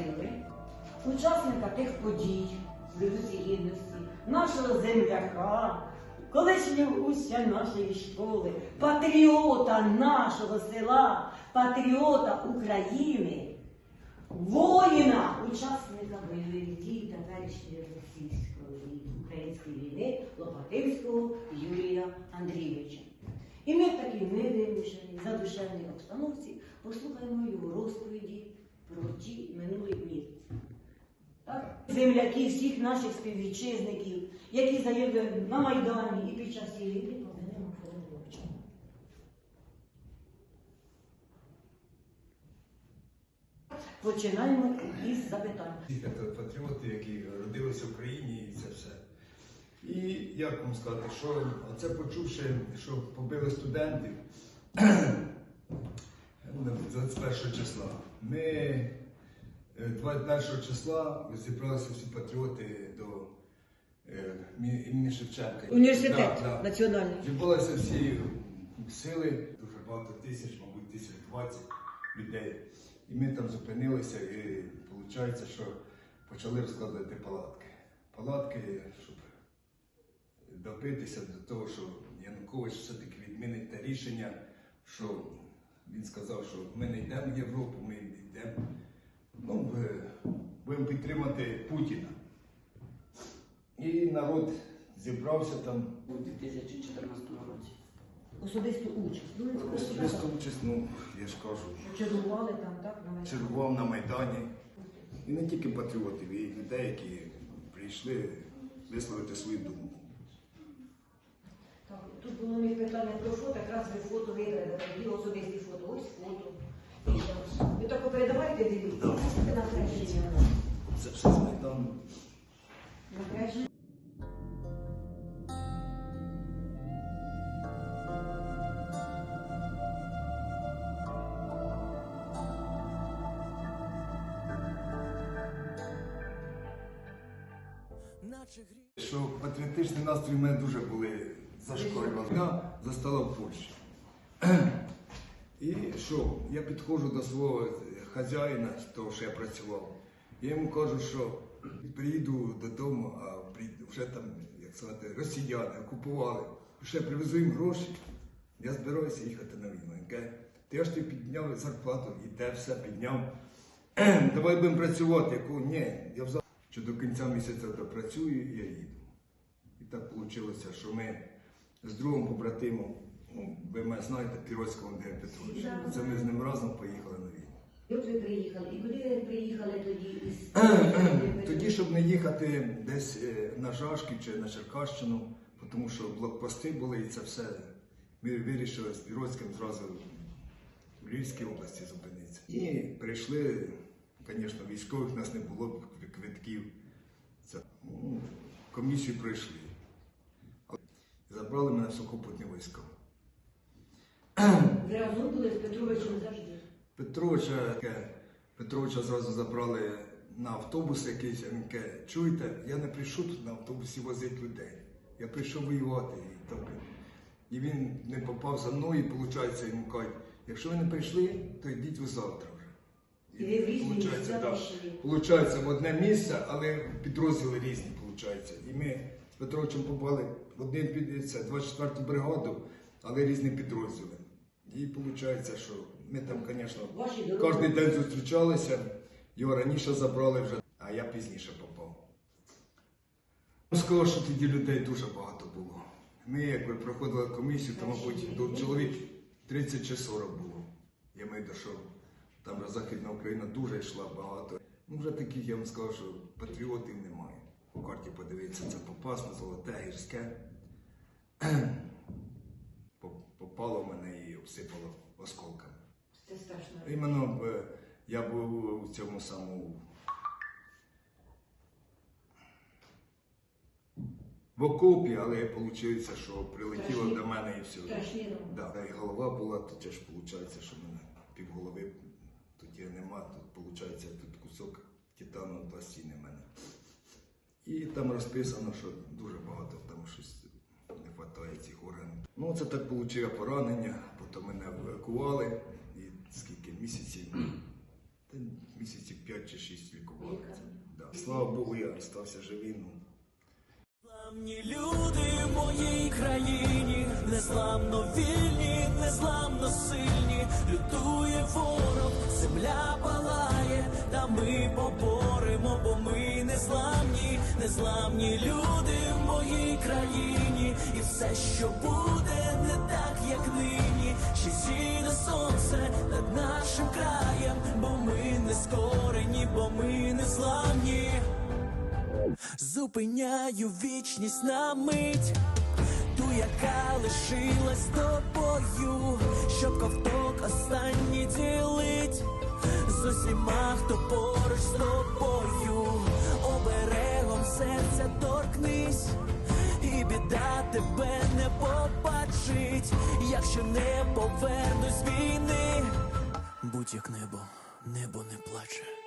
запросили учасника тих подій Революції Гідності, нашого земляка, колишнього учня нашої школи, патріота нашого села, патріота України, воїна, учасника бойових дій та першої російської української війни Лопатинського Юрія Андрійовича. І ми в такій невимушеній, задушевній обстановці послухаємо його розповіді про ті минулі дні. Так? Земляки всіх наших співвітчизників, які заявили на Майдані і під час цієї війни повинні мовчання. Починаємо із запитань. Ці патріоти, які родилися в Україні і це все. І як вам сказати, що оце почувши, що побили студентів ну, 21 числа, ми е, 21 числа зібралися всі патріоти до е, імені Шевченка. Університет Да, да. національний. Зібралися всі сили, дуже багато тисяч, мабуть, тисяч двадцять людей. І ми там зупинилися, і виходить, що почали розкладати палатки. Палатки, щоб добитися до того, що Янукович все-таки відмінить те рішення, що він сказав, що ми не йдемо в Європу, ми йдемо. Ну, будемо підтримати Путіна. І народ зібрався там. у 2014 році. Особисту участь. Ну, так. участь, ну, я ж кажу, Чергували там, так, на Майдані. чергував на Майдані. І не тільки патріотів, і людей, які прийшли висловити свою думку. Тут було мені питання про фото, якраз ви фото виглядаєте, такі особисті фото, ось фото. Так. Ви так передавайте, дивіться, це напряження. Це все з Майдану. Напряження. Що патріотичні настрої в мене дуже були зашкорювали. Я застала в Польщі. І що, я підходжу до свого хазяїна, того, що я працював. Я йому кажу, що приїду додому, а приїду, вже там, як сказати, росіяни окупували. Ще привезу їм гроші, я збираюся їхати на війну. Він каже, ти ж ти підняв зарплату, і те все підняв. Давай будемо працювати. Я кажу, ні, я взагалі що до кінця місяця допрацюю і я їду. І так вийшло, що ми з другим побратимом, ну, ви мене знаєте, Піроцького Андрія Петровича. Це ми з ним разом поїхали на війну. І от ви приїхали. І куди приїхали тоді? Тоді, щоб не їхати десь е, на Жашків чи на Черкащину, тому що блокпости були і це все. Ми вирішили з Піроцьким зразу в Львівській області зупинитися. І прийшли, звісно, військових у нас не було квитків. Це, ну, комісію пройшли. Забрали мене в сухопутні війська. Ви разом були з Петровичем завжди. Петровича, Петровича зразу забрали на автобус якийсь, він каже, чуєте, я не прийшов тут на автобусі возити людей. Я прийшов воювати. І, так, і він не попав за мною, і виходить, йому кажуть, якщо ви не прийшли, то йдіть ви завтра вже. І ви в да. одне місце, але підрозділи різні, виходить. І ми Петровичем попали в один під 24-ту бригаду, але різні підрозділи. І виходить, що ми там, звісно, кожен день зустрічалися, його раніше забрали вже, а я пізніше попав. Сказав, що тоді людей дуже багато було. Ми, якби проходили комісію, то, мабуть, до чоловік 30 чи 40 було. Я маю до що там Західна Україна дуже йшла багато. Ну, вже таких, я вам скажу, що патріотів немає. По карті подивитися, це Попасне, Золоте, Гірське. Попало в мене і обсипало осколками. Це страшно. Іменно я був у цьому самому. В окопі, але вийшло, що прилетіло Страшні- до мене і все. страшні. Да, та і голова була, то теж виходить, що в мене півголови тут є нема, тут виходить тут кусок титану пластини в мене. І там розписано, що дуже багато там щось не вистачає цих органів. Ну, це так отримав поранення, потім мене евакували, і скільки місяців Та місяців 5 чи 6 лікували. Да. Слава Богу, я стався живий. Ну. Незламні люди в моїй країні, незламно вільні, незламно сильні, лютує ворог, земля палає, та ми поборемо, бо ми незламні, незламні люди в моїй країні, і все, що буде, не так, як нині, ще зійде сонце над нашим краєм, бо ми не скорені, бо ми незламні. Зупиняю вічність на мить, ту, яка лишилась тобою, щоб ковток останній ділить з усіма, хто поруч з тобою, оберегом серця торкнись, і біда тебе не побачить, якщо не повернусь війни. Будь як небо, небо не плаче.